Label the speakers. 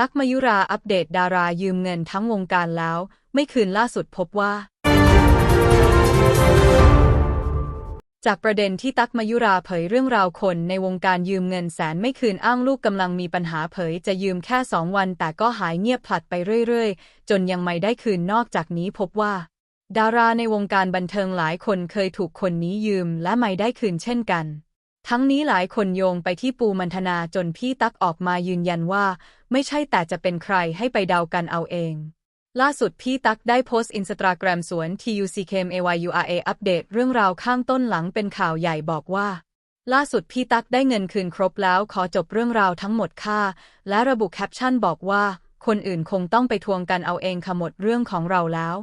Speaker 1: ตักมายุราอัปเดตดารายืมเงินทั้งวงการแล้ว ไม่คืนล่าสุดพบว่า จากประเด็นที่ตักมายุราเผยเรื่องราวคนในวงการยืมเงินแสนไม่คืนอ้างลูกกำลังมีปัญหาเผยจะยืมแค่สองวัน แต่ก็หายเงียบผลัดไปเรื่อยๆ จนยังไม่ได้คืนนอกจากนี้พบว่า ดาราในวงการบันเทิงหลายคนเคยถูกคนนี้ยืมและไม่ได้คืนเช่นกัน ทั้งนี้หลายคนโยงไปที่ปูมันธนาจนพี่ตั๊กออกมายืนยันว่า ไม่ใช่แต่จะเป็นใครให้ไปเดากันเอาเอง ล่าสุดพี่ตั๊กได้โพสต์อินสตาแกรมสวน TUCKMAYURA อัปเดตเรื่องราวข้างต้นหลังเป็นข่าวใหญ่บอกว่า ล่าสุดพี่ตั๊กได้เงินคืนครบแล้วขอจบเรื่องราวทั้งหมดค่ะและระบุแคปชั่นบอกว่า คนอื่นคงต้องไปทวงกันเอาเองค่ะหมดเรื่องของเราแล้ว